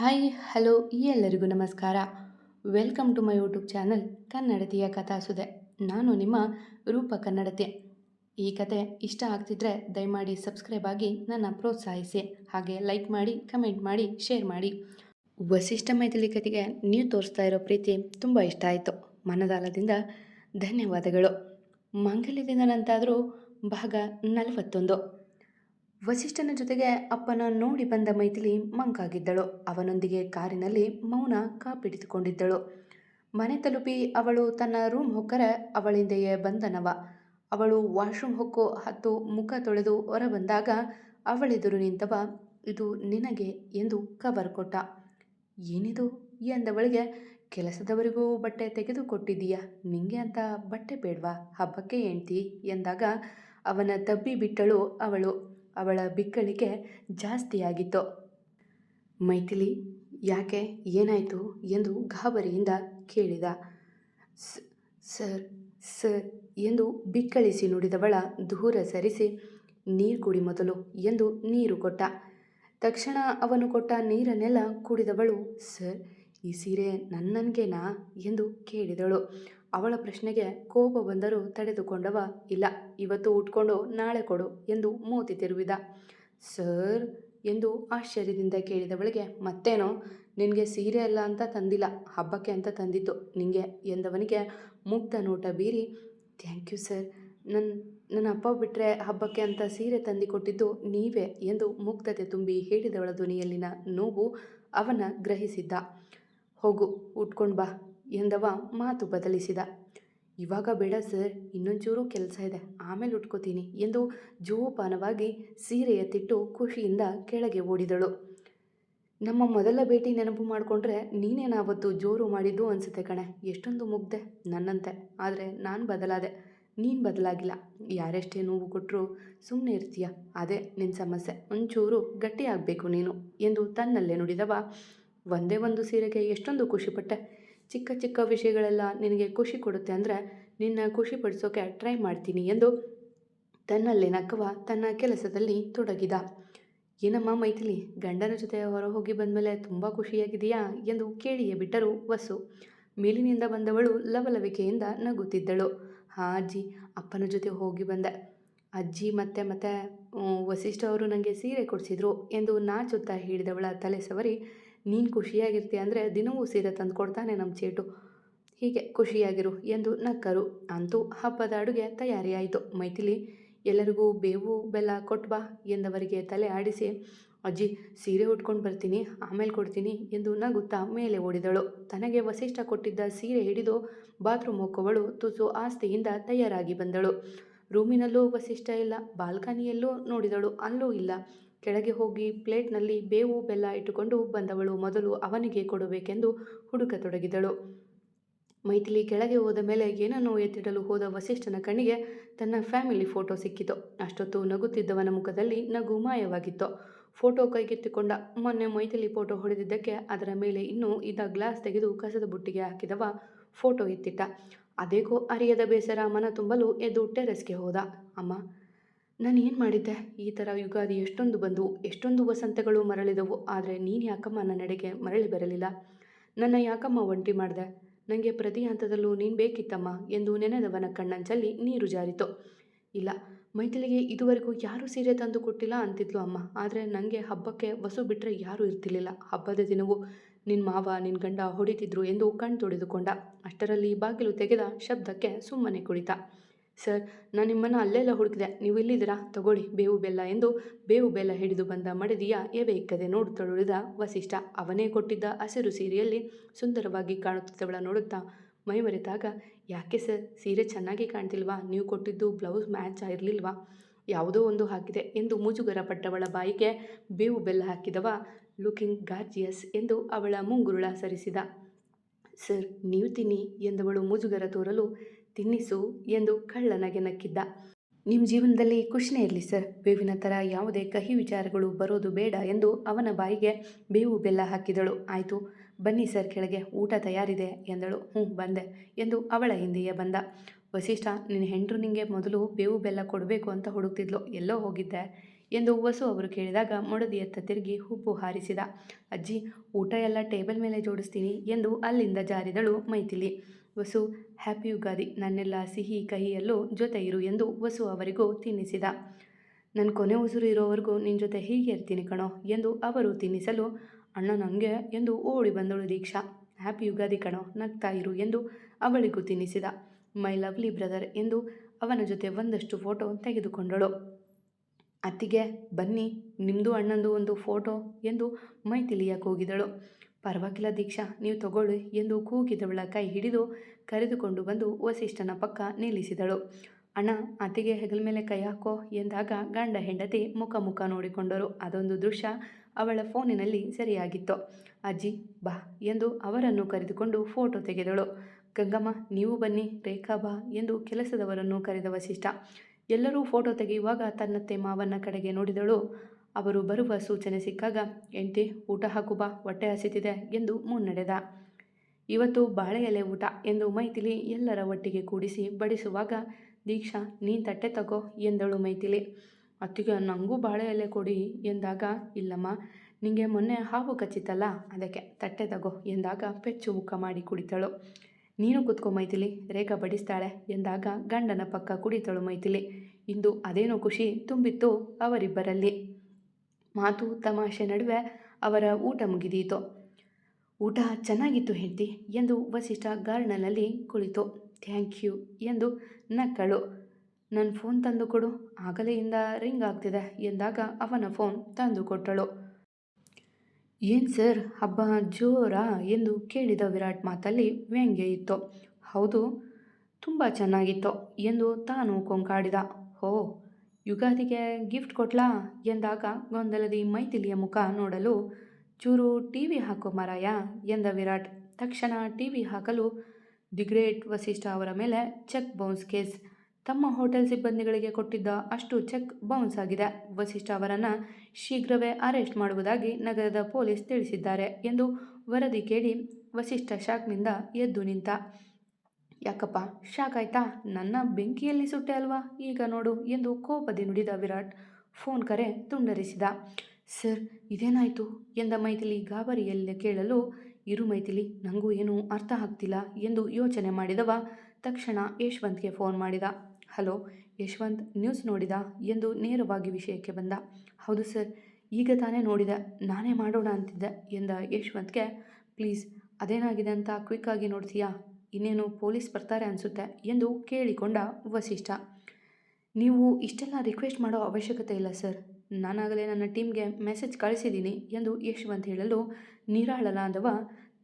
Hi, hello ಎಲ್ಲರಿಗೂ ನಮಸ್ಕಾರ. Welcome to my YouTube channel ಕನ್ನಡತಿಯ ಕಥಾಸುದೆ. ನಾನು ನಿಮ್ಮ ರೂಪ ಕನ್ನಡತಿ. ಈ ಕತೆ ಇಷ್ಟ ಆಗ್ತಿದ್ರೆ ದಯಮಾಡಿ ಸಬ್ಸ್ಕ್ರೈಬ್ ಆಗಿ ನನ್ನ ಪ್ರೋತ್ಸಾಹಿಸಿ. ಹಾಗೆ ಲೈಕ್ ಮಾಡಿ, ಕಮೆಂಟ್ ಮಾಡಿ, ಶೇರ್ ಮಾಡಿ. ವಸಿಷ್ಠ ಮೈಥಿಲಿ ಕತೆಗೆ ನೀವು ತೋರಿಸ್ತಾ ಇರೋ ಪ್ರೀತಿ ತುಂಬ ಇಷ್ಟ ಆಯಿತು. ಮನದಾಲದಿಂದ ಧನ್ಯವಾದಗಳು. ಮಾಂಗಲ್ಯದಿಂದ ದಿನದಂತಾದರೂ ಭಾಗ ನಲವತ್ತೊಂದು. ವಸಿಷ್ಠನ ಜೊತೆಗೆ ಅಪ್ಪನ ನೋಡಿ ಬಂದ ಮೈಥಿಲಿ ಮಂಕಾಗಿದ್ದಳು. ಅವನೊಂದಿಗೆ ಕಾರಿನಲ್ಲಿ ಮೌನ ಕಾಪಿಡಿದುಕೊಂಡಿದ್ದಳು. ಮನೆ ತಲುಪಿ ಅವಳು ತನ್ನ ರೂಮ್ ಹೊಕ್ಕರೆ ಅವಳಿಂದೆಯೇ ಬಂದನವ. ಅವಳು ವಾಶ್ರೂಮ್ ಹೊಕ್ಕು ಹತ್ತು ಮುಖ ತೊಳೆದು ಹೊರಬಂದಾಗ ಅವಳೆದುರು ನಿಂತವ, ಇದು ನಿನಗೆ? ಎಂದು ಕವರ್ ಕೊಟ್ಟ. ಏನಿದು? ಎಂದವಳಿಗೆ, ಕೆಲಸದವರಿಗೂ ಬಟ್ಟೆ ತೆಗೆದುಕೊಟ್ಟಿದ್ದೀಯಾ ನಿಂಗೆ ಅಂತ ಬಟ್ಟೆ ಬೇಡ್ವಾ? ಹಬ್ಬಕ್ಕೆ ಹೆಂಡ್ತಿ? ಎಂದಾಗ ಅವನ ತಬ್ಬಿ ಬಿಟ್ಟಳು ಅವಳು. ಅವಳ ಬಿಕ್ಕಳಿಕೆ ಜಾಸ್ತಿಯಾಗಿತ್ತು. ಮೈಥಿಲಿ, ಯಾಕೆ ಏನಾಯಿತು? ಎಂದು ಗಾಬರಿಯಿಂದ ಕೇಳಿದ. ಸರ್ ಸರ್, ಎಂದು ಬಿಕ್ಕಳಿಸಿ ನುಡಿದವಳ ದೂರ ಸರಿಸಿ, ನೀರು ಕುಡಿ ಮೊದಲು, ಎಂದು ನೀರು ಕೊಟ್ಟ. ತಕ್ಷಣ ಅವನು ಕೊಟ್ಟ ನೀರನ್ನೆಲ್ಲ ಕುಡಿದವಳು, ಸರ್, ಈ ಸೀರೆ ನನ್ನನ್ಗೇನಾ? ಎಂದು ಕೇಳಿದಳು. ಅವಳ ಪ್ರಶ್ನೆಗೆ ಕೋಪ ಬಂದರೂ ತಡೆದುಕೊಂಡವ ಇಲ್ಲ. ಇವತ್ತು ಉಟ್ಕೊಂಡು ನಾಳೆ ಕೊಡು ಎಂದು ಮೂತಿ ತಿರುವಿದ. ಸರ್ ಎಂದು ಆಶ್ಚರ್ಯದಿಂದ ಕೇಳಿದವಳಿಗೆ, ಮತ್ತೇನೋ? ನಿನಗೆ ಸೀರೆ ಅಲ್ಲ ಅಂತ ತಂದಿಲ್ಲ, ಹಬ್ಬಕ್ಕೆ ಅಂತ ತಂದಿತ್ತು ನಿಂಗೆ ಎಂದವನಿಗೆ ಮುಗ್ಧ ನೋಟ ಬೀರಿ, ಥ್ಯಾಂಕ್ ಯು ಸರ್ ನನ್ನ ನನ್ನ ಅಪ್ಪ ಬಿಟ್ಟರೆ ಹಬ್ಬಕ್ಕೆ ಅಂತ ಸೀರೆ ತಂದಿಕೊಟ್ಟಿದ್ದು ನೀವೇ ಎಂದು ಮುಗ್ಧತೆ ತುಂಬಿ ಹೇಳಿದವಳ ಧ್ವನಿಯಲ್ಲಿನ ನೋವು ಅವನ ಗ್ರಹಿಸಿದ್ದ. ಹೋಗು, ಉಟ್ಕೊಂಡು ಬಾ ಎಂದವ ಮಾತು ಬದಲಿಸಿದ. ಇವಾಗ ಬೇಡ ಸರ್, ಇನ್ನೊಂಚೂರು ಕೆಲಸ ಇದೆ. ಆಮೇಲೆ ಉಟ್ಕೋತೀನಿ ಎಂದು ಜೋಪಾನವಾಗಿ ಸೀರೆ ಎತ್ತಿಟ್ಟು ಖುಷಿಯಿಂದ ಕೆಳಗೆ ಓಡಿದಳು. ನಮ್ಮ ಮೊದಲ ಭೇಟಿ ನೆನಪು ಮಾಡಿಕೊಂಡ್ರೆ ನೀನೇನಾವತ್ತು ಜೋರು ಮಾಡಿದ್ದು ಅನಿಸುತ್ತೆ ಕಣೆ. ಎಷ್ಟೊಂದು ಮುಗ್ದೆ ನನ್ನಂತೆ. ಆದರೆ ನಾನು ಬದಲಾದೆ. ನೀನು ಬದಲಾಗಿಲ್ಲ. ಯಾರೆಷ್ಟೇ ನೋವು ಕೊಟ್ಟರು ಸುಮ್ಮನೆ ಇರ್ತೀಯ. ಅದೇ ನಿನ್ನ ಸಮಸ್ಯೆ. ಒಂಚೂರು ಗಟ್ಟಿಯಾಗಬೇಕು ನೀನು ಎಂದು ತನ್ನಲ್ಲೇ ನುಡಿದವ. ಒಂದೇ ಒಂದು ಸೀರೆಗೆ ಎಷ್ಟೊಂದು ಖುಷಿಪಟ್ಟೆ. ಚಿಕ್ಕ ಚಿಕ್ಕ ವಿಷಯಗಳೆಲ್ಲ ನಿನಗೆ ಖುಷಿ ಕೊಡುತ್ತೆ ಅಂದರೆ ನಿನ್ನ ಖುಷಿ ಪಡಿಸೋಕೆ ಟ್ರೈ ಮಾಡ್ತೀನಿ ಎಂದು ತನ್ನಲ್ಲೇ ನಕ್ಕವ ತನ್ನ ಕೆಲಸದಲ್ಲಿ ತೊಡಗಿದ. ಏನಮ್ಮ ಮೈಥಿಲಿ, ಗಂಡನ ಜೊತೆ ಹೊರ ಹೋಗಿ ಬಂದಮೇಲೆ ತುಂಬ ಖುಷಿಯಾಗಿದೆಯಾ ಎಂದು ಕೇಳಿಯೇ ಬಿಟ್ಟರು ವಸು. ಮೇಲಿನಿಂದ ಬಂದವಳು ಲವಲವಿಕೆಯಿಂದ ನಗುತ್ತಿದ್ದಳು. ಹಾಂ ಅಜ್ಜಿ, ಅಪ್ಪನ ಜೊತೆ ಹೋಗಿ ಬಂದೆ. ಅಜ್ಜಿ ಮತ್ತೆ ಮತ್ತೆ ವಸಿಷ್ಠ ಅವರು ನನಗೆ ಸೀರೆ ಕೊಡಿಸಿದ್ರು ಎಂದು ನಾಚುತ್ತಾ ಹೇಳಿದವಳ ತಲೆ ಸವರಿ ನೀನು ಖುಷಿಯಾಗಿರ್ತೀಯ ಅಂದರೆ ದಿನವೂ ಸೀರೆ ತಂದು ಕೊಡ್ತಾನೆ ನಮ್ಮ ಚೇಟು. ಹೀಗೆ ಖುಷಿಯಾಗಿರು ಎಂದು ನಕ್ಕರು. ಅಂತೂ ಹಬ್ಬದ ಅಡುಗೆ ತಯಾರಿಯಾಯಿತು. ಮೈಥಿಲಿ, ಎಲ್ಲರಿಗೂ ಬೇವು, ಬೆಲ್ಲ ಕೊಟ್ಟು ಬಾ ಎಂದವರಿಗೆ ತಲೆ ಆಡಿಸಿ, ಅಜ್ಜಿ, ಸೀರೆ ಉಟ್ಕೊಂಡು ಬರ್ತೀನಿ, ಆಮೇಲೆ ಕೊಡ್ತೀನಿ ಎಂದು ನಗುತ್ತಾ ಮೇಲೆ ಓಡಿದಳು. ತನಗೆ ವಸಿಷ್ಠ ಕೊಟ್ಟಿದ್ದ ಸೀರೆ ಹಿಡಿದು ಬಾತ್ರೂಮ್ ಹೋಗುವಳು ತುಸು ಆಸ್ತಿಯಿಂದ ತಯಾರಾಗಿ ಬಂದಳು. ರೂಮಿನಲ್ಲೂ ವಸಿಷ್ಠ ಇಲ್ಲ, ಬಾಲ್ಕನಿಯಲ್ಲೂ ನೋಡಿದಳು, ಅಲ್ಲೂ ಇಲ್ಲ. ಕೆಳಗೆ ಹೋಗಿ ಪ್ಲೇಟ್ನಲ್ಲಿ ಬೇವು ಬೆಲ್ಲ ಇಟ್ಟುಕೊಂಡು ಬಂದವಳು ಮೊದಲು ಅವನಿಗೆ ಕೊಡಬೇಕೆಂದು ಹುಡುಕತೊಡಗಿದಳು ಮೈಥಿಲಿ ಕೆಳಗೆ ಹೋದ ಮೇಲೆ ಏನನ್ನೋ ಎತ್ತಿಡಲು ಹೋದ ವಸಿಷ್ಠನ ಕಣ್ಣಿಗೆ ತನ್ನ ಫ್ಯಾಮಿಲಿ ಫೋಟೋ ಸಿಕ್ಕಿತು. ಅಷ್ಟೊತ್ತು ನಗುತ್ತಿದ್ದವನ ಮುಖದಲ್ಲಿ ನಗು ಮಾಯವಾಗಿತ್ತು. ಫೋಟೋ ಕೈಗೆತ್ತಿಕೊಂಡ ಮೊನ್ನೆ ಮೈಥಿಲಿ ಫೋಟೋ ಹೊಡೆದಿದ್ದಕ್ಕೆ ಅದರ ಮೇಲೆ ಇನ್ನೂ ಇದ್ದ ಗ್ಲಾಸ್ ತೆಗೆದು ಕಸದ ಬುಟ್ಟಿಗೆ ಹಾಕಿದವ ಫೋಟೋ ಎತ್ತಿಟ್ಟ. ಅದೇಕೋ ಅರಿಯದ ಬೇಸರ ಮನ ತುಂಬಲು ಎದ್ದು ಟೆರೆಸ್ಗೆ ಹೋದ. ಅಮ್ಮ ನಾನು ಏನು ಮಾಡಿದ್ದೆ? ಈ ಥರ ಯುಗಾದಿ ಎಷ್ಟೊಂದು ಬಂದವು ಎಷ್ಟೊಂದು ವಸಂತಗಳು ಮರಳಿದವು, ಆದರೆ ನೀನು ಯಾಕಮ್ಮ ನನ್ನೆಡೆಗೆ ಮರಳಿ ಬರಲಿಲ್ಲ? ನನ್ನ ಯಾಕಮ್ಮ ಒಂಟಿ ಮಾಡಿದೆ? ನನಗೆ ಪ್ರತಿ ಹಂತದಲ್ಲೂ ನೀನು ಬೇಕಿತ್ತಮ್ಮ ಎಂದು ನೆನೆದವನ ಕಣ್ಣಂಚಲ್ಲಿ ನೀರು ಜಾರಿತು. ಇಲ್ಲ ಮೈಥಿಲಿಗೆ ಇದುವರೆಗೂ ಯಾರೂ ಸೀರೆ ತಂದು ಕೊಟ್ಟಿಲ್ಲ ಅಂತಿದ್ಲು ಅಮ್ಮ, ಆದರೆ ನನಗೆ ಹಬ್ಬಕ್ಕೆ ವಸು ಬಿಟ್ಟರೆ ಯಾರೂ ಇರ್ತಿರ್ಲಿಲ್ಲ. ಹಬ್ಬದ ದಿನವೂ ನಿನ್ನ ಮಾವ ನಿನ್ನ ಗಂಡ ಹೊಡಿತಿದ್ರು ಎಂದು ಕಣ್ ತೊಡೆದುಕೊಂಡ. ಅಷ್ಟರಲ್ಲಿ ಬಾಗಿಲು ತೆಗೆದ ಶಬ್ದಕ್ಕೆ ಸುಮ್ಮನೆ ಕುಳಿತ. ಸರ್ ನಾನು ನಿಮ್ಮನ್ನು ಅಲ್ಲೆಲ್ಲ ಹುಡುಕಿದೆ. ನೀವು ಇಲ್ಲಿದ್ದೀರಾ ತಗೊಳ್ಳಿ. ಬೇವು ಬೆಲ್ಲ ಎಂದು ಬೇವು ಬೆಲ್ಲ ಹಿಡಿದು ಬಂದ ಮಡದಿಯ ಎವೆ ಇಕ್ಕದೆ ನೋಡುತ್ತಳುಳಿದ ವಸಿಷ್ಠ ಅವನೇ ಕೊಟ್ಟಿದ್ದ ಹಸಿರು ಸೀರೆಯಲ್ಲಿ ಸುಂದರವಾಗಿ ಕಾಣುತ್ತಿದ್ದವಳ ನೋಡುತ್ತಾ ಮೈಮರೆತಾಗ, ಯಾಕೆ ಸರ್? ಸೀರೆ ಚೆನ್ನಾಗಿ ಕಾಣ್ತಿಲ್ವಾ? ನೀವು ಕೊಟ್ಟಿದ್ದು ಬ್ಲೌಸ್ ಮ್ಯಾಚ್ ಆಗಿರಲಿಲ್ವಾ? ಯಾವುದೋ ಒಂದು ಹಾಕಿದೆ ಎಂದು ಮುಜುಗರ ಪಟ್ಟವಳ ಬಾಯಿಗೆ ಬೇವು ಬೆಲ್ಲ ಹಾಕಿದವ ಲುಕಿಂಗ್ ಗಾರ್ಜಿಯಸ್ ಎಂದು ಅವಳ ಮುಂಗುರುಳ ಸರಿಸಿದ. ಸರ್, ನೀವು ತಿನ್ನಿ ಎಂದವಳು ಮುಜುಗರ ತೋರಲು ತಿನ್ನಿಸು ಎಂದು ಕಳ್ಳನಗೆ ನಕ್ಕಿದ್ದ. ನಿಮ್ಮ ಜೀವನದಲ್ಲಿ ಖುಷಿನೇ ಇರಲಿ ಸರ್. ಬೇವಿನ ಥರ ಯಾವುದೇ ಕಹಿ ವಿಚಾರಗಳು ಬರೋದು ಬೇಡ ಎಂದು ಅವನ ಬಾಯಿಗೆ ಬೇವು ಬೆಲ್ಲ ಹಾಕಿದಳು. ಆಯಿತು, ಬನ್ನಿ ಸರ್ ಕೆಳಗೆ. ಊಟ ತಯಾರಿದೆ ಎಂದಳು. ಹ್ಞೂ ಬಂದೆ ಎಂದು ಅವಳ ಹಿಂದೆಯೇ ಬಂದ. ವಸಿಷ್ಠ, ನಿನ್ನ ಹೆಂಡರು ನಿಂಗೆ ಮೊದಲು ಬೇವು ಬೆಲ್ಲ ಕೊಡಬೇಕು ಅಂತ ಹುಡುಕ್ತಿದ್ಲು. ಎಲ್ಲೋ ಹೋಗಿದ್ದೆ ಎಂದು ವಸು ಅವರು ಕೇಳಿದಾಗ ಮೊಡದಿಯತ್ತ ತಿರುಗಿ ಹುಬ್ಬು ಹಾರಿಸಿದ. ಅಜ್ಜಿ, ಊಟ ಎಲ್ಲ ಟೇಬಲ್ ಮೇಲೆ ಜೋಡಿಸ್ತೀನಿ ಎಂದು ಅಲ್ಲಿಂದ ಜಾರಿದಳು ಮೈಥಿಲಿ. ವಸು, ಹ್ಯಾಪಿ ಯುಗಾದಿ, ನನ್ನೆಲ್ಲ ಸಿಹಿ ಕಹಿಯಲ್ಲೂ ಜೊತೆ ಇರು ಎಂದು ವಸು ಅವರಿಗೂ ತಿನ್ನಿಸಿದ. ನನ್ನ ಕೊನೆ ಉಸಿರು ಇರೋವರೆಗೂ ನಿನ್ನ ಜೊತೆ ಹೀಗೆ ಇರ್ತೀನಿ ಕಣೋ ಎಂದು ಅವರು ತಿನ್ನಿಸಲು, ಅಣ್ಣ ನನಗೆ ಎಂದು ಓಡಿ ಬಂದಳು ದೀಕ್ಷಾ. ಹ್ಯಾಪಿ ಯುಗಾದಿ ಕಣೋ, ನಗ್ತಾ ಇರು ಎಂದು ಅವಳಿಗೂ ತಿನ್ನಿಸಿದ. ಮೈ ಲವ್ಲಿ ಬ್ರದರ್ ಎಂದು ಅವನ ಜೊತೆ ಒಂದಷ್ಟು ಫೋಟೋ ತೆಗೆದುಕೊಂಡಳು. ಅತ್ತಿಗೆ ಬನ್ನಿ ನಿಮ್ಮದು ಅಣ್ಣಂದು ಒಂದು ಫೋಟೋ ಎಂದು ಮೈಥಿಲಿಯ ಕೂಗಿದಳು. ಪರವಾಗಿಲ್ಲ ದೀಕ್ಷಾ, ನೀವು ತಗೊಳ್ಳಿ ಎಂದು ಕೂಗಿದವಳ ಕೈ ಹಿಡಿದು ಕರೆದುಕೊಂಡು ಬಂದು ವಸಿಷ್ಠನ ಪಕ್ಕ ನಿಲ್ಲಿಸಿದಳು. ಅಣ್ಣ ಅತಿಗೆ ಹೆಗಲ ಮೇಲೆ ಕೈ ಹಾಕೋ ಎಂದಾಗ ಗಂಡ ಹೆಂಡತಿ ಮುಖ ಮುಖ ನೋಡಿಕೊಂಡರು. ಅದೊಂದು ದೃಶ್ಯ ಅವಳ ಫೋನಿನಲ್ಲಿ ಸರಿಯಾಗಿತ್ತು. ಅಜ್ಜಿ, ಬಾ ಎಂದು ಅವರನ್ನು ಕರೆದುಕೊಂಡು ಫೋಟೋ ತೆಗೆದಳು. ಗಂಗಮ್ಮ, ನೀವು ಬನ್ನಿ, ರೇಖಾ ಬಾ ಎಂದು ಕೆಲಸದವರನ್ನು ಕರೆದ ವಸಿಷ್ಠ. ಎಲ್ಲರೂ ಫೋಟೋ ತೆಗೆಯುವಾಗ ತನ್ನತ್ತೆ ಮಾವನ ಕಡೆಗೆ ನೋಡಿದಳು. ಅವರು ಬರುವ ಸೂಚನೆ ಸಿಕ್ಕಾಗ ಎಂಟಿ ಊಟ ಹಾಕು ಬಾ, ಹೊಟ್ಟೆ ಹಸಿತಿದೆ ಎಂದು ಮುನ್ನಡೆದ. ಇವತ್ತು ಬಾಳೆ ಎಲೆ ಊಟ ಎಂದು ಮೈಥಿಲಿ ಎಲ್ಲರ ಒಟ್ಟಿಗೆ ಕೂಡಿಸಿ ಬಡಿಸುವಾಗ, ದೀಕ್ಷಾ, ನೀನು ತಟ್ಟೆ ತಗೋ ಎಂದಳು ಮೈಥಿಲಿ. ಅತ್ತಿಗೆ ನನಗೂ ಬಾಳೆ ಎಲೆ ಕೊಡಿ ಎಂದಾಗ, ಇಲ್ಲಮ್ಮ, ನಿಂಗೆ ಮೊನ್ನೆ ಹಾವು ಕಚ್ಚಿತ್ತಲ್ಲ, ಅದಕ್ಕೆ ತಟ್ಟೆ ತಗೋ ಎಂದಾಗ ಪೆಚ್ಚು ಮುಖ ಮಾಡಿ ಕುಡಿತಳು. ನೀನು ಕುತ್ಕೋ ಮೈಥಿಲಿ, ರೇಖಾ ಬಡಿಸ್ತಾಳೆ ಎಂದಾಗ ಗಂಡನ ಪಕ್ಕ ಕುಡಿತಳು ಮೈಥಿಲಿ. ಇಂದು ಅದೇನೋ ಖುಷಿ ತುಂಬಿತ್ತು ಅವರಿಬ್ಬರಲ್ಲಿ. ಮಾತು ತಮಾಷೆ ನಡುವೆ ಅವರ ಊಟ ಮುಗಿದೀತು. ಊಟ ಚೆನ್ನಾಗಿತ್ತು ಹೆಂಡತಿ ಎಂದು ವಸಿಷ್ಠ ಗಾರ್ಡನಲ್ಲಿ ಕುಳಿತು. ಥ್ಯಾಂಕ್ ಯು ಎಂದು ನಕ್ಕಳು. ನನ್ನ ಫೋನ್ ತಂದು ಕೊಡು. ಆಗಲೆಯಿಂದ ರಿಂಗ್ ಆಗ್ತಿದೆ ಎಂದಾಗ ಅವನ ಫೋನ್ ತಂದು ಕೊಟ್ಟಳು. ಏನು ಸರ್, ಹಬ್ಬ ಜೋರಾ? ಎಂದು ಕೇಳಿದ ವಿರಾಟ್ ಮಾತಲ್ಲಿ ವ್ಯಂಗ್ಯ ಇತ್ತು. ಹೌದು, ತುಂಬ ಚೆನ್ನಾಗಿತ್ತು ಎಂದು ತಾನು ಕೊಂಕಾಡಿದ. ಹೋ ಯುಗಾದಿಗೆ ಗಿಫ್ಟ್ ಕೊಟ್ಲಾ ಎಂದಾಗ ಗೊಂದಲದಿ ಮೈಥಿಲಿಯ ಮುಖ ನೋಡಲು ಚೂರು ಟಿ ವಿ ಹಾಕೋ ಮಾರಾಯ ಎಂದ ವಿರಾಟ್. ತಕ್ಷಣ ಟಿ ವಿ ಹಾಕಲು ದಿ ಗ್ರೇಟ್ ವಸಿಷ್ಠ ಅವರ ಮೇಲೆ ಚೆಕ್ ಬೌನ್ಸ್ ಕೇಸ್. ತಮ್ಮ ಹೋಟೆಲ್ ಸಿಬ್ಬಂದಿಗಳಿಗೆ ಕೊಟ್ಟಿದ್ದ ಅಷ್ಟು ಚೆಕ್ ಬೌನ್ಸ್ ಆಗಿದೆ. ವಸಿಷ್ಠ ಅವರನ್ನು ಶೀಘ್ರವೇ ಅರೆಸ್ಟ್ ಮಾಡುವುದಾಗಿ ನಗರದ ಪೊಲೀಸ್ ತಿಳಿಸಿದ್ದಾರೆ ಎಂದು ವರದಿ ಕೇಳಿ ವಸಿಷ್ಠ ಶಾಕ್ನಿಂದ ಎದ್ದು ನಿಂತ. ಯಾಕಪ್ಪ? ಶಾಕ್ ಆಯ್ತಾ? ನನ್ನ ಬೆಂಕಿಯಲ್ಲಿ ಸುಟ್ಟೆ ಅಲ್ವಾ? ಈಗ ನೋಡು ಎಂದು ಕೋಪದಿ ನುಡಿದ ವಿರಾಟ್ ಫೋನ್ ಕರೆ ತುಂಡರಿಸಿದ. ಸರ್, ಇದೇನಾಯಿತು? ಎಂದ ಮೈಥಿಲಿ ಗಾಬರಿಯಲ್ಲಿ ಕೇಳಲು ಇರು ಮೈಥಿಲಿ ನನಗೂ ಏನೂ ಅರ್ಥ ಆಗ್ತಿಲ್ಲ ಎಂದು ಯೋಚನೆ ಮಾಡಿದವ ತಕ್ಷಣ ಯಶವಂತ್ಗೆ ಫೋನ್ ಮಾಡಿದ. ಹಲೋ, ಯಶವಂತ್ ನ್ಯೂಸ್ ನೋಡಿದ ಎಂದು ನೇರವಾಗಿ ವಿಷಯಕ್ಕೆ ಬಂದ. ಹೌದು ಸರ್, ಈಗ ತಾನೇ ನೋಡಿದೆ, ನಾನೇ ಮಾಡೋಣ ಅಂತಿದ್ದೆ ಎಂದ ಯಶವಂತ್ಗೆ. ಪ್ಲೀಸ್, ಅದೇನಾಗಿದೆ ಅಂತ ಕ್ವಿಕ್ಕಾಗಿ ನೋಡ್ತೀಯಾ? ಇನ್ನೇನು ಪೊಲೀಸ್ ಬರ್ತಾರೆ ಅನಿಸುತ್ತೆ ಎಂದು ಕೇಳಿಕೊಂಡ ವಸಿಷ್ಠ. ನೀವು ಇಷ್ಟೆಲ್ಲ ರಿಕ್ವೆಸ್ಟ್ ಮಾಡೋ ಅವಶ್ಯಕತೆ ಇಲ್ಲ ಸರ್. ನಾನಾಗಲೇ ನನ್ನ ಟೀಮ್ಗೆ ಮೆಸೇಜ್ ಕಳಿಸಿದ್ದೀನಿ ಎಂದು ಯಶವಂತ್ ಹೇಳಲು ನಿರಾಳನಾದವ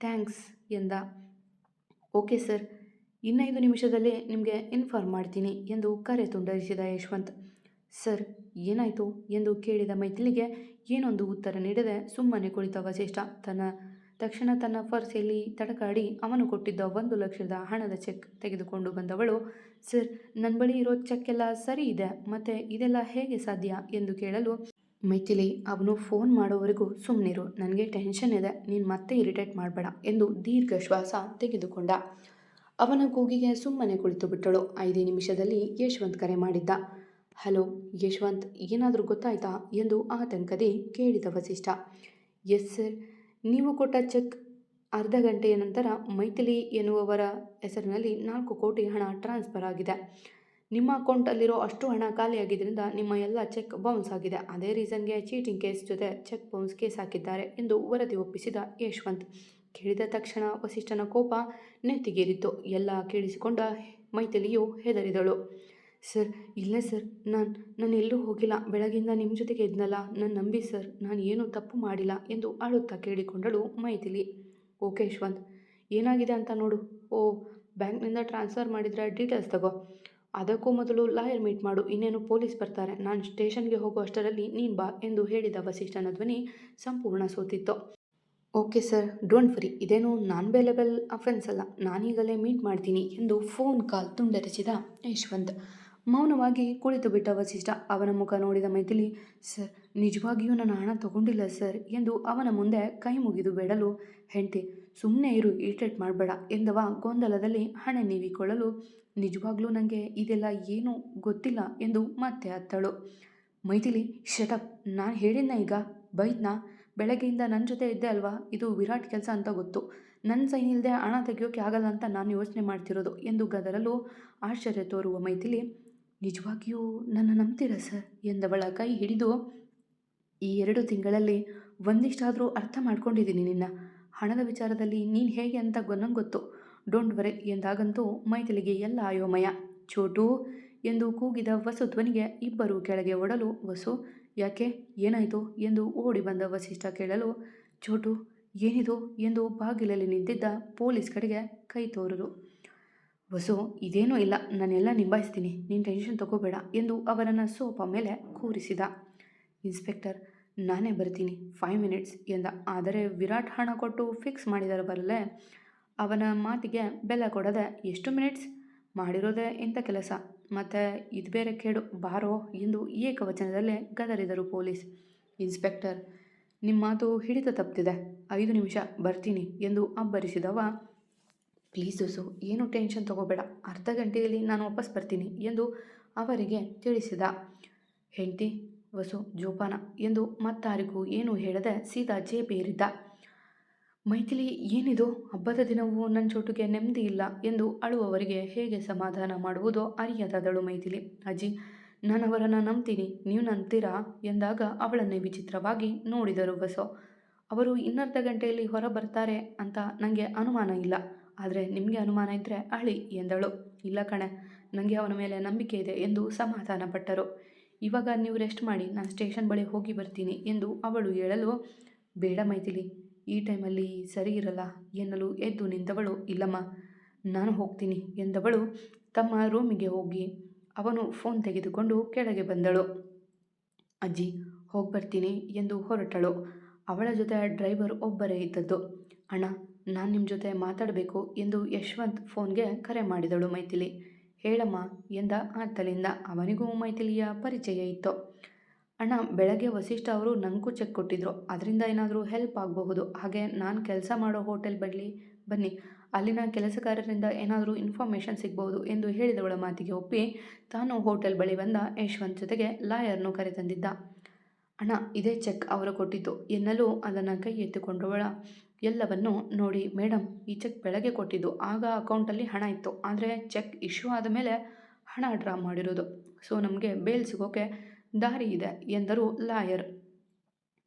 ಥ್ಯಾಂಕ್ಸ್ ಎಂದ. Okay sir. ಇನ್ನೈದು ನಿಮಿಷದಲ್ಲಿ ನಿಮಗೆ ಇನ್ಫಾರ್ಮ್ ಮಾಡ್ತೀನಿ ಎಂದು ಕರೆ ತುಂಡರಿಸಿದ ಯಶವಂತ್. ಸರ್, ಏನಾಯಿತು? ಎಂದು ಕೇಳಿದ ಮೈಥಿಲಿಗೆ ಏನೊಂದು ಉತ್ತರ ನೀಡದೆ ಸುಮ್ಮನೆ ಕುಳಿತ ವಸಿಷ್ಠ. ತನ್ನ ತಕ್ಷಣ ತನ್ನ ಪರ್ಸೆಯಲ್ಲಿ ತಡಕಾಡಿ ಅವನು ಕೊಟ್ಟಿದ್ದ ಒಂದು ಲಕ್ಷದ ಹಣದ ಚೆಕ್ ತೆಗೆದುಕೊಂಡು ಬಂದವಳು, ಸರ್ ನನ್ನ ಬಳಿ ಇರೋ ಚೆಕ್ ಎಲ್ಲ ಸರಿ ಇದೆ, ಮತ್ತು ಇದೆಲ್ಲ ಹೇಗೆ ಸಾಧ್ಯ? ಎಂದು ಕೇಳಲು, ಮೈಥಿಲಿ, ಅವನು ಫೋನ್ ಮಾಡೋವರೆಗೂ ಸುಮ್ಮನಿರು ನನಗೆ ಟೆನ್ಷನ್ ಇದೆ, ನೀನು ಮತ್ತೆ ಇರಿಟೇಟ್ ಮಾಡಬೇಡ, ಎಂದು ದೀರ್ಘ ಶ್ವಾಸ ತೆಗೆದುಕೊಂಡ. ಅವನ ಕೂಗಿಗೆ ಸುಮ್ಮನೆ ಕುಳಿತು ಬಿಟ್ಟಳು. ಐದೇ ನಿಮಿಷದಲ್ಲಿ ಯಶವಂತ್ ಕರೆ ಮಾಡಿದ್ದ, ಹಲೋ, ಯಶವಂತ್, ಏನಾದರೂ ಗೊತ್ತಾಯ್ತಾ? ಎಂದು ಆತಂಕದೇ ಕೇಳಿದ ವಸಿಷ್ಠ, ಎಸ್, ಸರ್ ನೀವು ಕೊಟ್ಟ ಚೆಕ್ ಅರ್ಧ ಗಂಟೆಯ ನಂತರ ಮೈಥಿಲಿ ಎನ್ನುವವರ ಹೆಸರಿನಲ್ಲಿ ನಾಲ್ಕು ಕೋಟಿ ಹಣ ಟ್ರಾನ್ಸ್ಫರ್ ಆಗಿದೆ. ನಿಮ್ಮ ಅಕೌಂಟಲ್ಲಿರೋ ಅಷ್ಟು ಹಣ ಖಾಲಿಯಾಗಿದ್ದರಿಂದ ನಿಮ್ಮ ಎಲ್ಲ ಚೆಕ್ ಬೌನ್ಸ್ ಆಗಿದೆ. ಅದೇ ರೀಸನ್ಗೆ ಚೀಟಿಂಗ್ ಕೇಸ್ ಜೊತೆ ಚೆಕ್ ಬೌನ್ಸ್ ಕೇಸ್ ಹಾಕಿದ್ದಾರೆ ಎಂದು ವರದಿ ಒಪ್ಪಿಸಿದ ಯಶವಂತ್. ಕೇಳಿದ ತಕ್ಷಣ ವಸಿಷ್ಠನ ಕೋಪ ನೆತ್ತಿಗೇರಿತ್ತು. ಎಲ್ಲ ಕೇಳಿಸಿಕೊಂಡ ಮೈಥಿಲಿಯು ಹೆದರಿದಳು. ಸರ್, ಇಲ್ಲ ಸರ್. ನಾನು ನಾನು ಎಲ್ಲೂ ಹೋಗಿಲ್ಲ. ಬೆಳಗಿಂದ ನಿಮ್ಮ ಜೊತೆಗೆ ಇದ್ನಲ್ಲ. ನನ್ನ ನಂಬಿ ಸರ್. ನಾನು ಏನೂ ತಪ್ಪು ಮಾಡಿಲ್ಲ ಎಂದು ಅಳುತ್ತಾ ಕೇಳಿಕೊಂಡಳು ಮೈಥಿಲಿ. ಓಕೆ ಯಶ್ವಂತ್. ಏನಾಗಿದೆ ಅಂತ ನೋಡು. ಓ, ಬ್ಯಾಂಕ್ನಿಂದ ಟ್ರಾನ್ಸ್ಫರ್ ಮಾಡಿದರೆ ಡೀಟೇಲ್ಸ್ ತಗೋ. ಅದಕ್ಕೂ ಮೊದಲು ಲಾಯರ್ ಮೀಟ್ ಮಾಡು. ಇನ್ನೇನು ಪೊಲೀಸ್ ಬರ್ತಾರೆ. ನಾನು ಸ್ಟೇಷನ್ಗೆ ಹೋಗೋ ಅಷ್ಟರಲ್ಲಿ ನೀನು ಬಾ ಎಂದು ಹೇಳಿದ ವಸಿಷ್ಠನ ಧ್ವನಿ ಸಂಪೂರ್ಣ ಸೋತಿತ್ತು. Okay sir. Don't worry. ಇದೇನು ನಾನ್ ಬೇಲೆಬಲ್ ಅಫೆನ್ಸ್ ಅಲ್ಲ. ನಾನೀಗಲೇ ಮೀಟ್ ಮಾಡ್ತೀನಿ ಎಂದು ಫೋನ್ ಕಾಲ್ ತುಂಡರಿಸಿದ ಯಶವಂತ್. ಮೌನವಾಗಿ ಕುಳಿತು ಬಿಟ್ಟ ವಸಿಷ್ಠ ಅವನ ಮುಖ ನೋಡಿದ ಮೈಥಿಲಿ, ಸರ್, ನಿಜವಾಗಿಯೂ ನನ್ನ ಹಣ ತಗೊಂಡಿಲ್ಲ, ಸರ್, ಎಂದು ಅವನ ಮುಂದೆ ಕೈ ಮುಗಿದು ಬೇಡಲು, ಹೆಂಡತಿ ಸುಮ್ಮನೆ ಇರು, ಇರಿಟೇಟ್ ಮಾಡಬೇಡ, ಎಂದವ ಗೊಂದಲದಲ್ಲಿ ಹಣ ನೀವಿಕೊಳ್ಳಲು, ನಿಜವಾಗ್ಲೂ ನನಗೆ ಇದೆಲ್ಲ ಏನೂ ಗೊತ್ತಿಲ್ಲ, ಎಂದು ಮತ್ತೆ ಅತ್ತಳು. ಮೈಥಿಲಿ ಶಟಪ್ ನಾನು ಹೇಳಿದ್ನ ಈಗ, ಬೈದ್ನ? ಬೆಳಗ್ಗೆಯಿಂದ ನನ್ನ ಜೊತೆ ಇದ್ದೆ ಅಲ್ವಾ? ಇದು ವಿರಾಟ್ ಕೆಲಸ ಅಂತ ಗೊತ್ತು. ನನ್ನ ಸೈನ್ ಇಲ್ಲದೆ ಹಣ ತೆಗೆಯೋಕೆ ಆಗಲ್ಲ ಅಂತ ನಾನು ಯೋಚನೆ ಮಾಡ್ತಿರೋದು, ಎಂದು ಗದರಲು ಆಶ್ಚರ್ಯ ತೋರುವ ಮೈಥಿಲಿ ನಿಜವಾಗಿಯೂ ನನ್ನ ನಂಬ್ತೀರಾ ಸರ್? ಎಂದವಳ ಕೈ ಹಿಡಿದು ಈ ಎರಡು ತಿಂಗಳಲ್ಲಿ ಒಂದಿಷ್ಟಾದರೂ ಅರ್ಥ ಮಾಡ್ಕೊಂಡಿದ್ದೀನಿ ನಿನ್ನ. ಹಣದ ವಿಚಾರದಲ್ಲಿ ನೀನು ಹೇಗೆ ಅಂತ ನಂಗೆ ಗೊತ್ತು ಡೋಂಟ್ ವರೆ ಎಂದಾಗಂತೂ ಮೈಥಿಲಿಗೆ ಎಲ್ಲ ಅಯೋಮಯ ಚೋಟು ಎಂದು ಕೂಗಿದ ವಸು ಧ್ವನಿಗೆ ಇಬ್ಬರು ಕೆಳಗೆ ಓಡಲು, ವಸು, ಯಾಕೆ? ಏನಾಯಿತು? ಎಂದು ಓಡಿ ಬಂದ ವಸಿಷ್ಠ ಕೇಳಲು ಚೋಟು ಏನಿದು? ಎಂದು ಬಾಗಿಲಲ್ಲಿ ನಿಂತಿದ್ದ ಪೊಲೀಸ್ ಕಡೆಗೆ ಕೈ ತೋರಿದು ವಸು ಇದೇನೂ ಇಲ್ಲ. ನಾನೆಲ್ಲ ನಿಭಾಯಿಸ್ತೀನಿ. ನೀನು ಟೆನ್ಷನ್ ತಗೋಬೇಡ ಎಂದು ಅವರನ್ನು ಸೋಫಾ ಮೇಲೆ ಕೂರಿಸಿದ. ಇನ್ಸ್ಪೆಕ್ಟರ್, ನಾನೇ ಬರ್ತೀನಿ. ಫೈವ್ ಮಿನಿಟ್ಸ್ ಎಂದ. ಆದರೆ ವಿರಾಟ್ ಹಣ ಕೊಟ್ಟು ಫಿಕ್ಸ್ ಮಾಡಿದರೆ ಬರಲೇ ಅವನ ಮಾತಿಗೆ ಬೆಲೆ ಕೊಡದೆ, ಎಷ್ಟು ಮಿನಿಟ್ಸ್ ಮಾಡಿರೋದೇ ಇಂಥ ಕೆಲಸ? ಮತ್ತು ಇದು ಬೇರೆ ಕೇಡು. ಬಾರೋ ಎಂದು ಏಕವಚನದಲ್ಲೇ ಗದರಿದರು ಪೊಲೀಸ್. ಇನ್ಸ್ಪೆಕ್ಟರ್ ನಿಮ್ಮ ಮಾತು ಹಿಡಿತ ತಪ್ಪಿದೆ. ಐದು ನಿಮಿಷ ಬರ್ತೀನಿ ಎಂದು ಅಬ್ಬರಿಸಿದವ ಪ್ಲೀಸ್ ದೋಸು ಏನು ಟೆನ್ಷನ್ ತಗೋಬೇಡ. ಅರ್ಧ ಗಂಟೆಯಲ್ಲಿ ನಾನು ವಾಪಸ್ ಬರ್ತೀನಿ ಎಂದು ಅವರಿಗೆ ತಿಳಿಸಿದ ಹೆಂಡತಿ, ವಸು, ಜೋಪಾನ ಎಂದು ಮತ್ತಾರಿಗೂ ಏನು ಹೇಳದೆ ಸೀದಾ ಜೇಬೇರಿದ್ದ. ಮೈಥಿಲಿ, ಏನಿದು? ಹಬ್ಬದ ದಿನವೂ ನನ್ನ ಚೋಟಿಗೆ ನೆಮ್ಮದಿ ಇಲ್ಲ ಎಂದು ಅಳುವವರಿಗೆ ಹೇಗೆ ಸಮಾಧಾನ ಮಾಡುವುದೋ ಅರಿಯದಾದಳು ಮೈಥಿಲಿ. ಅಜ್ಜಿ, ನಾನು ಅವರನ್ನು ನಂಬ್ತೀನಿ, ನೀವು ನಂಬ್ತೀರಾ? ಎಂದಾಗ ಅವಳನ್ನೇ ವಿಚಿತ್ರವಾಗಿ ನೋಡಿದರು ಬಸೋ ಅವರು ಇನ್ನರ್ಧ ಗಂಟೆಯಲ್ಲಿ ಹೊರ ಬರ್ತಾರೆ ಅಂತ ನನಗೆ ಅನುಮಾನ ಇಲ್ಲ. ಆದರೆ ನಿಮಗೆ ಅನುಮಾನ ಇದ್ದರೆ ಅಳಿ ಎಂದಳು. ಇಲ್ಲ ಕಣೆ ನನಗೆ ಅವನ ಮೇಲೆ ನಂಬಿಕೆ ಇದೆ ಎಂದು ಸಮಾಧಾನ ಪಟ್ಟರು. ಇವಾಗ ನೀವು ರೆಸ್ಟ್ ಮಾಡಿ, ನಾನು ಸ್ಟೇಷನ್ ಬಳಿ ಹೋಗಿ ಬರ್ತೀನಿ ಎಂದು ಅವಳು ಹೇಳಲು, ಬೇಡ ಮೈಥಿಲಿ, ಈ ಟೈಮಲ್ಲಿ ಸರಿ ಇರಲ್ಲ ಎನ್ನಲು ಎದ್ದು ನಿಂತವಳು. ಇಲ್ಲಮ್ಮ, ನಾನು ಹೋಗ್ತೀನಿ ಎಂದವಳು ತಮ್ಮ ರೂಮಿಗೆ ಹೋಗಿ ಅವನು ಫೋನ್ ತೆಗೆದುಕೊಂಡು ಕೆಳಗೆ ಬಂದಳು. ಅಜ್ಜಿ, ಹೋಗಿ ಬರ್ತೀನಿ ಎಂದು ಹೊರಟಳು. ಅವಳ ಜೊತೆ ಡ್ರೈವರ್ ಒಬ್ಬರೇ ಇದ್ದದ್ದು. ಅಣ್ಣ ನಾನು ನಿಮ್ಮ ಜೊತೆ ಮಾತಾಡಬೇಕು ಎಂದು ಯಶವಂತ್ ಫೋನ್ಗೆ ಕರೆ ಮಾಡಿದಳು ಮೈಥಿಲಿ. ಹೇಳಮ್ಮ, ಎಂದ ಆತಲಿಂದ ಅವನಿಗೂ ಮೈಥಿಲಿಯ ಪರಿಚಯ ಇತ್ತು. ಅಣ್ಣ, ಬೆಳಗ್ಗೆ ವಸಿಷ್ಠ ಅವರು ನನಗೂ ಚೆಕ್ ಕೊಟ್ಟಿದ್ರು. ಅದರಿಂದ ಏನಾದರೂ ಹೆಲ್ಪ್ ಆಗಬಹುದು. ಹಾಗೆ ನಾನು ಕೆಲಸ ಮಾಡೋ ಹೋಟೆಲ್ ಬರಲಿ ಬನ್ನಿ. ಅಲ್ಲಿನ ಕೆಲಸಗಾರರಿಂದ ಏನಾದರೂ ಇನ್ಫಾರ್ಮೇಷನ್ ಸಿಗ್ಬೋದು ಎಂದು ಹೇಳಿದವಳ ಮಾತಿಗೆ ಒಪ್ಪಿ ತಾನು ಹೋಟೆಲ್ ಬಳಿ ಬಂದ ಯಶವಂತ್ ಜೊತೆಗೆ ಲಾಯರ್ನು ಕರೆತಂದಿದ್ದ ಅಣ್ಣ, ಇದೇ ಚೆಕ್ ಅವರು ಕೊಟ್ಟಿದ್ದು. ಎನ್ನಲು ಅದನ್ನು ಕೈ ಎತ್ತಿಕೊಂಡವಳ. ಎಲ್ಲವನ್ನು ನೋಡಿ ಮೇಡಮ್ ಈ ಚೆಕ್ ಬೆಳಗ್ಗೆ ಕೊಟ್ಟಿದ್ದು. ಆಗ ಅಕೌಂಟಲ್ಲಿ ಹಣ ಇತ್ತು. ಆದರೆ ಚೆಕ್ ಇಶ್ಯೂ ಆದ ಮೇಲೆ ಹಣ ಡ್ರಾ ಮಾಡಿರೋದು. ಸೊ, ನಮಗೆ ಬೇಲ್ ಸಿಗೋಕೆ ದಾರಿ ಇದೆ ಎಂದರು ಲಾಯರ್.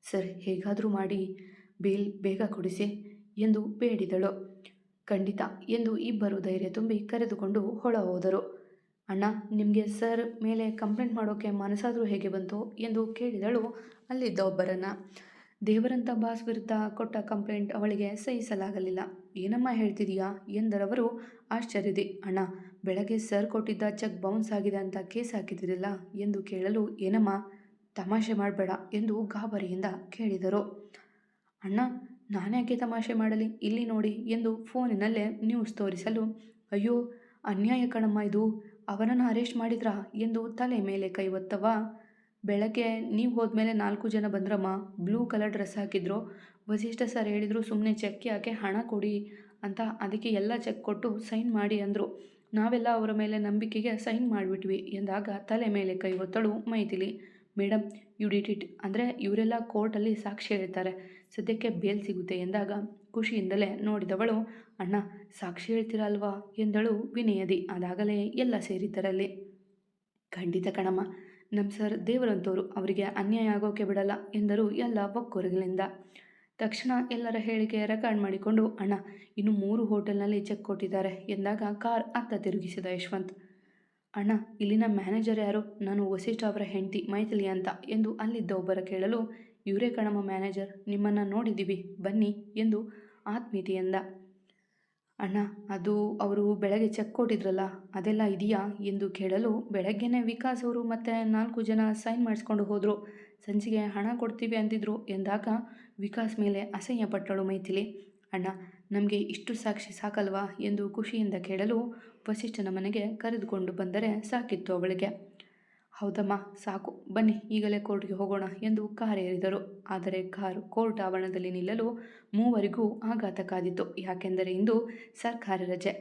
ಸರ್, ಹೇಗಾದರೂ ಮಾಡಿ ಬೇಲ್ ಬೇಗ ಕೊಡಿಸಿ ಎಂದು ಬೇಡಿದಳು. ಖಂಡಿತ ಎಂದು ಇಬ್ಬರು ಧೈರ್ಯ ತುಂಬಿ ಕರೆದುಕೊಂಡು ಹೊಳ ಹೋದರು. ಅಣ್ಣ, ನಿಮಗೆ ಸರ್ ಮೇಲೆ ಕಂಪ್ಲೇಂಟ್ ಮಾಡೋಕ್ಕೆ ಮನಸ್ಸಾದರೂ ಹೇಗೆ ಬಂತು? ಎಂದು ಕೇಳಿದಳು ಅಲ್ಲಿದ್ದ ಒಬ್ಬರನ್ನು ದೇವರಂತ ಬಾಸ್ ವಿರುದ್ಧ ಕೊಟ್ಟ ಕಂಪ್ಲೇಂಟ್ ಅವಳಿಗೆ ಸಹಿಸಲಾಗಲಿಲ್ಲ. ಏನಮ್ಮ ಹೇಳ್ತಿದೀಯಾ? ಎಂದರವರು ಆಶ್ಚರ್ಯದೆ ಅಣ್ಣ, ಬೆಳಗ್ಗೆ ಸರ್ ಕೊಟ್ಟಿದ್ದ ಚೆಕ್ ಬೌನ್ಸ್ ಆಗಿದೆ ಅಂತ ಕೇಸ್ ಹಾಕಿದಿರಲ್ಲ ಎಂದು ಕೇಳಲು ಏನಮ್ಮ? ತಮಾಷೆ ಮಾಡಬೇಡ ಎಂದು ಗಾಬರಿಯಿಂದ ಕೇಳಿದರು. ಅಣ್ಣ, ನಾನ್ಯಾಕೆ ತಮಾಷೆ ಮಾಡಲಿ? ಇಲ್ಲಿ ನೋಡಿ ಎಂದು ಫೋನಿನಲ್ಲೇ ನ್ಯೂಸ್ ತೋರಿಸಲು, ಅಯ್ಯೋ, ಅನ್ಯಾಯ ಕಣಮ್ಮ ಇದು. ಅವನನ್ನು ಅರೆಸ್ಟ್ ಮಾಡಿದ್ರಾ ಎಂದು ತಲೆ ಮೇಲೆ ಕೈ ಒತ್ತವ ಬೆಳಗ್ಗೆ ನೀವು ಹೋದ್ಮೇಲೆ ನಾಲ್ಕು ಜನ ಬಂದ್ರಮ್ಮ? ಬ್ಲೂ ಕಲರ್ ಡ್ರೆಸ್ ಹಾಕಿದ್ರು. ವಸಿಷ್ಠ ಸರ್ ಹೇಳಿದರು ಸುಮ್ಮನೆ ಚೆಕ್ ಯಾಕೆ ಹಣ ಕೊಡಿ ಅಂತ. ಅದಕ್ಕೆ ಎಲ್ಲ ಚೆಕ್ ಕೊಟ್ಟು ಸೈನ್ ಮಾಡಿ ಅಂದರು. ನಾವೆಲ್ಲ ಅವರ ಮೇಲೆ ನಂಬಿಕೆಗೆ ಸೈನ್ ಮಾಡಿಬಿಟ್ವಿ ಎಂದಾಗ ತಲೆ ಮೇಲೆ ಕೈ ಒತ್ತಳು Maithili madam you did it. ಅಂದರೆ ಇವರೆಲ್ಲ ಕೋರ್ಟಲ್ಲಿ ಸಾಕ್ಷಿ ಹೇಳ್ತಾರೆ. ಸದ್ಯಕ್ಕೆ ಬೇಲ್ ಸಿಗುತ್ತೆ ಎಂದಾಗ ಖುಷಿಯಿಂದಲೇ ನೋಡಿದವಳು, ಅಣ್ಣ, ಸಾಕ್ಷಿ ಹೇಳ್ತೀರಲ್ವಾ ಎಂದಳು ವಿನಯದಿ. ಅದಾಗಲೇ ಎಲ್ಲ ಸೇರಿದ್ದರಲ್ಲಿ ಖಂಡಿತ ಕಣಮ್ಮ. ನಮ್ಮ ಸರ್ ದೇವರಂತವರು ಅವರಿಗೆ ಅನ್ಯಾಯ ಆಗೋಕೆ ಬಿಡಲ್ಲ ಎಂದರು ಎಲ್ಲ ಒಕ್ಕೊರಗಿನಿಂದ ತಕ್ಷಣ ಎಲ್ಲರ ಹೇಳಿಕೆ ರೆಕಾರ್ಡ್ ಮಾಡಿಕೊಂಡು, ಅಣ್ಣ, ಇನ್ನು ಮೂರು ಹೋಟೆಲ್ನಲ್ಲಿ ಚೆಕ್ ಕೊಟ್ಟಿದ್ದಾರೆ ಎಂದಾಗ ಕಾರ್ ಅತ್ತ ತಿರುಗಿಸಿದ ಯಶವಂತ್. ಅಣ್ಣ, ಇಲ್ಲಿನ ಮ್ಯಾನೇಜರ್ ಯಾರು? ನಾನು ವಸಿಷ್ಠ ಅವರ ಹೆಂಡತಿ ಮೈಥಿಲಿ ಅಂತ ಎಂದು ಅಲ್ಲಿದ್ದ ಒಬ್ಬರ ಕೇಳಲು, ಇವರೇ ಕಣಮ್ಮ ಮ್ಯಾನೇಜರ್, ನಿಮ್ಮನ್ನು ನೋಡಿದ್ದೀವಿ, ಬನ್ನಿ ಎಂದು ಆತ್ಮೀಯತೆಯಿಂದ ಅಣ್ಣ, ಅದು ಅವರು ಬೆಳಗ್ಗೆ ಚೆಕ್ ಕೊಟ್ಟಿದ್ರಲ್ಲ, ಅದೆಲ್ಲ ಇದೆಯಾ ಎಂದು ಕೇಳಲು ಬೆಳಗ್ಗೆನೇ ವಿಕಾಸ್ ಅವರು ಮತ್ತೆ ನಾಲ್ಕು ಜನ ಸೈನ್ ಮಾಡಿಸ್ಕೊಂಡು ಹೋದರು. ಸಂಜೆಗೆ ಹಣ ಕೊಡ್ತೀವಿ ಅಂದಿದ್ರು ಎಂದಾಗ ವಿಕಾಸ್ ಮೇಲೆ ಅಸಹ್ಯ ಪಟ್ಟಳು ಮೈಥಿಲಿ. ಅಣ್ಣ, ನಮಗೆ ಇಷ್ಟು ಸಾಕ್ಷಿ ಸಾಕಲ್ವಾ ಎಂದು ಖುಷಿಯಿಂದ ಕೇಳಲು ವಸಿಷ್ಠನ ಮನೆಗೆ ಕರೆದುಕೊಂಡು ಬಂದರೆ ಸಾಕಿತ್ತು ಅವಳಿಗೆ. ಹೌದಮ್ಮ, ಸಾಕು. ಬನ್ನಿ, ಈಗಲೇ ಕೋರ್ಟ್ಗೆ ಹೋಗೋಣ ಎಂದು ಕಾರ್ ಏರಿದರು. ಆದರೆ ಕಾರು ಕೋರ್ಟ್ ಆವರಣದಲ್ಲಿ ನಿಲ್ಲಲು ಮೂವರಿಗೂ ಆಘಾತ ಕಾದಿತ್ತು. ಯಾಕೆಂದರೆ ಇಂದು ಸರ್ಕಾರ ರಜೆ.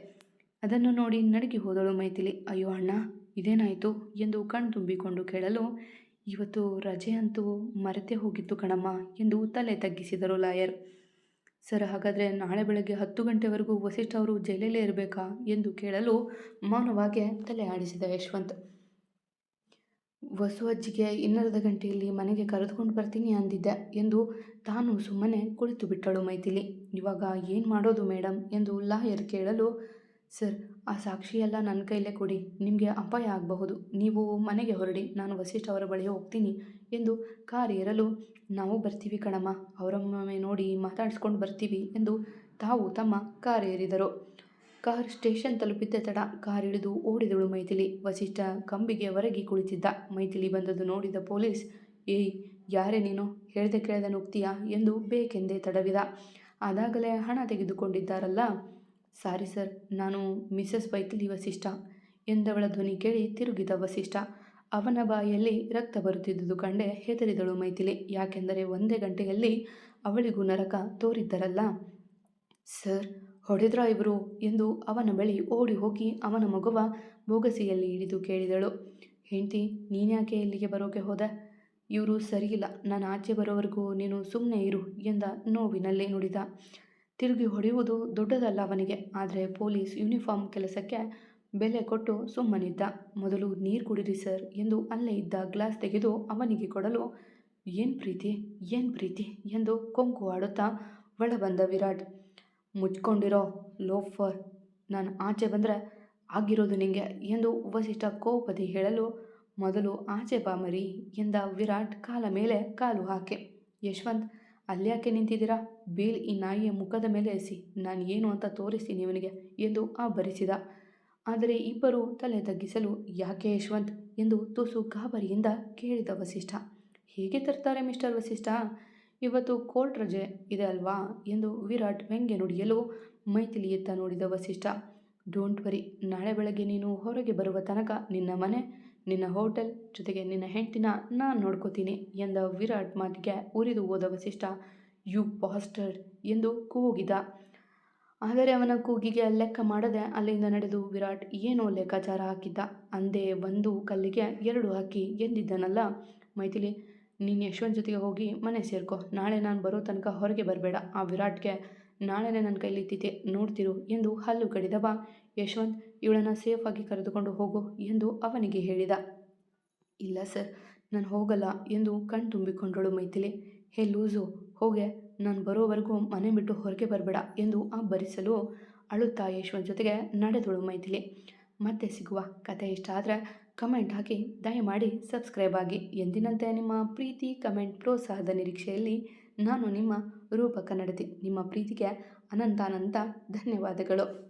ಅದನ್ನು ನೋಡಿ ನಡುಗಿ ಹೋದಳು ಮೈಥಿಲಿ. ಅಯ್ಯೋ ಅಣ್ಣ, ಇದೇನಾಯಿತು ಎಂದು ಕಣ್ತುಂಬಿಕೊಂಡು ಕೇಳಲು, ಇವತ್ತು ರಜೆ ಅಂತೂ ಮರೆತೇ ಹೋಗಿತ್ತು ಕಣಮ್ಮ ಎಂದು ತಲೆ ತಗ್ಗಿಸಿದರು ಲಾಯರ್. ಸರ್, ಹಾಗಾದರೆ ನಾಳೆ ಬೆಳಗ್ಗೆ ಹತ್ತು ಗಂಟೆವರೆಗೂ ವಸಿಷ್ಠ ಅವರು ಜೈಲಲ್ಲೇ ಇರಬೇಕಾ ಎಂದು ಕೇಳಲು ಮೌನವಾಗಿ ತಲೆ ಆಡಿಸಿದ ಯಶವಂತ್. ವಸು ಅಜ್ಜಿಗೆ ಇನ್ನರ್ಧ ಗಂಟೆಯಲ್ಲಿ ಮನೆಗೆ ಕರೆದುಕೊಂಡು ಬರ್ತೀನಿ ಅಂದಿದ್ದೆ ಎಂದು ತಾನು ಸುಮ್ಮನೆ ಕುಳಿತು ಬಿಟ್ಟಳು ಮೈಥಿಲಿ. ಇವಾಗ ಏನು ಮಾಡೋದು ಮೇಡಮ್ ಎಂದು ಲಾಯರ್ ಕೇಳಲು, ಸರ್, ಆ ಸಾಕ್ಷಿಯೆಲ್ಲ ನನ್ನ ಕೈಲೇ ಕೊಡಿ. ನಿಮಗೆ ಅಪಾಯ ಆಗಬಹುದು. ನೀವು ಮನೆಗೆ ಹೊರಡಿ. ನಾನು ವಸಿಷ್ಠ ಅವರ ಬಳಿ ಹೋಗ್ತೀನಿ ಎಂದು ಕಾರ್ ಏರಲು, ನಾವು ಬರ್ತೀವಿ ಕಣಮ್ಮ. ಅವರೊಮ್ಮೆ ನೋಡಿ ಮಾತಾಡಿಸ್ಕೊಂಡು ಬರ್ತೀವಿ ಎಂದು ತಾವು ತಮ್ಮ ಕಾರ್ ಏರಿದರು. ಕಾರ್ ಸ್ಟೇಷನ್ ತಲುಪಿದ್ದ ತಡ ಕಾರ್ ಇಳಿದು ಓಡಿದಳು ಮೈಥಿಲಿ. ವಸಿಷ್ಠ ಕಂಬಿಗೆ ಹೊರಗಿ ಕುಳಿತಿದ್ದ. ಮೈಥಿಲಿ ಬಂದದ್ದು ನೋಡಿದ ಪೊಲೀಸ್, ಏಯ್, ಯಾರೇ ನೀನು? ಹೇಳ್ದೆ ಕೇಳದೆ ನುಗ್ತೀಯಾ? ಎಂದು ಬೇಕೆಂದೇ ತಡವಿದ. ಅದಾಗಲೇ ಹಣ ತೆಗೆದುಕೊಂಡಿದ್ದಾರಲ್ಲ? ಸಾರಿ ಸರ್, ನಾನು ಮಿಸಸ್ ಮೈಥಿಲಿ ವಸಿಷ್ಠ, ಎಂದವಳ ಧ್ವನಿ ಕೇಳಿ ತಿರುಗಿದ ವಸಿಷ್ಠ. ಅವನ ಬಾಯಲ್ಲಿ ರಕ್ತ ಬರುತ್ತಿದ್ದುದು ಕಂಡೆ ಹೆದರಿದಳು ಮೈಥಿಲಿ. ಯಾಕೆಂದರೆ ಒಂದೇ ಗಂಟೆಯಲ್ಲಿ ಅವಳಿಗೂ ನರಕ ತೋರಿದ್ದರಲ್ಲ? ಸರ್ ಹೊಡೆದ್ರ ಇವರು ಎಂದು ಅವನ ಬಳಿ ಓಡಿ ಹೋಗಿ ಅವನ ಮಗುವ ಬೋಗಸಿಯಲ್ಲಿ ಹಿಡಿದು ಕೇಳಿದಳು. ಹೆಂಡತಿ, ನೀನ್ಯಾಕೆ ಇಲ್ಲಿಗೆ ಬರೋಕೆ ಹೋದ? ಇವರು ಸರಿಯಿಲ್ಲ. ನಾನು ಆಚೆ ಬರೋವರೆಗೂ ನೀನು ಸುಮ್ಮನೆ ಇರು ಎಂದ ನೋವಿನಲ್ಲಿ ನುಡಿದ. ತಿರುಗಿ ಹೊಡೆಯುವುದು ದೊಡ್ಡದಲ್ಲ ಅವನಿಗೆ. ಆದರೆ ಪೊಲೀಸ್ ಯೂನಿಫಾರ್ಮ್ ಕೆಲಸಕ್ಕೆ ಬೆಲೆ ಕೊಟ್ಟು ಸುಮ್ಮನಿದ್ದ. ಮೊದಲು ನೀರು ಕುಡಿರಿ ಸರ್ ಎಂದು ಅಲ್ಲೇ ಇದ್ದ ಗ್ಲಾಸ್ ತೆಗೆದು ಅವನಿಗೆ ಕೊಡಲು, ಏನು ಪ್ರೀತಿ? ಏನು ಪ್ರೀತಿ? ಎಂದು ಕೊಂಕು ಆಡುತ್ತಾ ಒಳಬಂದ ವಿರಾಟ್. ಮುಚ್ಕೊಂಡಿರೋ ಲೋಫರ್. ನಾನು ಆಚೆ ಬಂದರೆ ಆಗಿರೋದು ನಿಂಗೆ ಎಂದು ವಸಿಷ್ಠ ಕೋಪದಿ ಹೇಳಲು ಮೊದಲು ಆಚೆ ಬಾ ಮರಿ ಎಂದ ವಿರಾಟ್ ಕಾಲ ಮೇಲೆ ಕಾಲು ಹಾಕೆ. ಯಶವಂತ್, ಅಲ್ಯಾಕೆ ನಿಂತಿದ್ದೀರಾ? ಬೇಲ್ ಈ ನಾಯಿಯ ಮುಖದ ಮೇಲೆ ಎಸಿ. ನಾನು ಏನು ಅಂತ ತೋರಿಸ್ತೀನಿ ಇವನಿಗೆ ಎಂದು ಆಭರಿಸಿದ ಆದರೆ ಇಬ್ಬರು ತಲೆ ತಗ್ಗಿಸಲು ಯಾಕೆ ಯಶವಂತ್ ಎಂದು ತುಸು ಗಾಬರಿಯಿಂದ ಕೇಳಿದ ವಸಿಷ್ಠ. ಹೇಗೆ ತರ್ತಾರೆ ಮಿಸ್ಟರ್ ವಸಿಷ್ಠ? ಇವತ್ತು ಕೋರ್ಟ್ ರಜೆ ಇದೆ ಅಲ್ವಾ ಎಂದು ವಿರಾಟ್ ವ್ಯಂಗ್ಯ ನುಡಿಯಲು ಮೈಥಿಲಿಯತ್ತ ನೋಡಿದ ವಸಿಷ್ಠ. ಡೋಂಟ್ ವರಿ ನಾಳೆ ಬೆಳಗ್ಗೆ ನೀನು ಹೊರಗೆ ಬರುವ ತನಕ ನಿನ್ನ ಮನೆ, ನಿನ್ನ ಹೋಟೆಲ್ ಜೊತೆಗೆ ನಿನ್ನ ಹೆಂಡತಿನ ನಾನು ನೋಡ್ಕೋತೀನಿ ಎಂದ ವಿರಾಟ್ ಮಾತಿಗೆ ಉರಿದು ಹೋದ ವಸಿಷ್ಠ. ಯು ಪಾಸ್ಟರ್ಡ್ ಎಂದು ಕೂಗಿದ. ಆದರೆ ಅವನ ಕೂಗಿಗೆ ಲೆಕ್ಕ ಮಾಡದೆ ಅಲ್ಲಿಂದ ನಡೆದು ವಿರಾಟ್ ಏನೋ ಲೆಕ್ಕಾಚಾರ ಹಾಕಿದ್ದ. ಅಂದೇ ಒಂದು ಕಲ್ಲಿಗೆ ಎರಡು ಹಾಕಿ ಎಂದಿದ್ದನಲ್ಲ. ಮೈಥಿಲಿ ನೀನು ಯಶ್ವಂತ್ ಜೊತೆಗೆ ಹೋಗಿ ಮನೆ ಸೇರ್ಕೊ. ನಾಳೆ ನಾನು ಬರೋ ತನಕ ಹೊರಗೆ ಬರಬೇಡ. ಆ ವಿರಾಟ್ಗೆ ನಾಳೆನೇ ನನ್ನ ಕೈಲಿ ತಿತೆ ನೋಡ್ತಿರು ಎಂದು ಹಲ್ಲು ಕಡಿದವ ಯಶ್ವಂತ್, ಇವಳನ್ನು ಸೇಫಾಗಿ ಕರೆದುಕೊಂಡು ಹೋಗು ಎಂದು ಅವನಿಗೆ ಹೇಳಿದ. ಇಲ್ಲ ಸರ್, ನಾನು ಹೋಗಲ್ಲ ಎಂದು ಕಣ್ತುಂಬಿಕೊಂಡಳು ಮೈಥಿಲಿ. ಹೇ ಲೂಸು, ಹೋಗೆ. ನಾನು ಬರೋವರೆಗೂ ಮನೆ ಬಿಟ್ಟು ಹೊರಗೆ ಬರಬೇಡ ಎಂದು ಆ ಬರಿಸಲು ಅಳುತ್ತಾ ಯಶವಂತ್ ಜೊತೆಗೆ ನಡೆದಳು ಮೈಥಿಲಿ. ಮತ್ತೆ ಸಿಗುವ ಕತೆ ಇಷ್ಟ ಆದರೆ ಕಮೆಂಟ್ ಹಾಕಿ, ದಯಮಾಡಿ ಸಬ್ಸ್ಕ್ರೈಬ್ ಆಗಿ. ಎಂದಿನಂತೆ ನಿಮ್ಮ ಪ್ರೀತಿ ಕಮೆಂಟ್ ಪ್ರೋತ್ಸಾಹದ ನಿರೀಕ್ಷೆಯಲ್ಲಿ ನಾನು ನಿಮ್ಮ ರೂಪಕ ಕನ್ನಡತಿ ನಿಮ್ಮ ಪ್ರೀತಿಗೆ ಅನಂತಾನಂತ ಧನ್ಯವಾದಗಳು.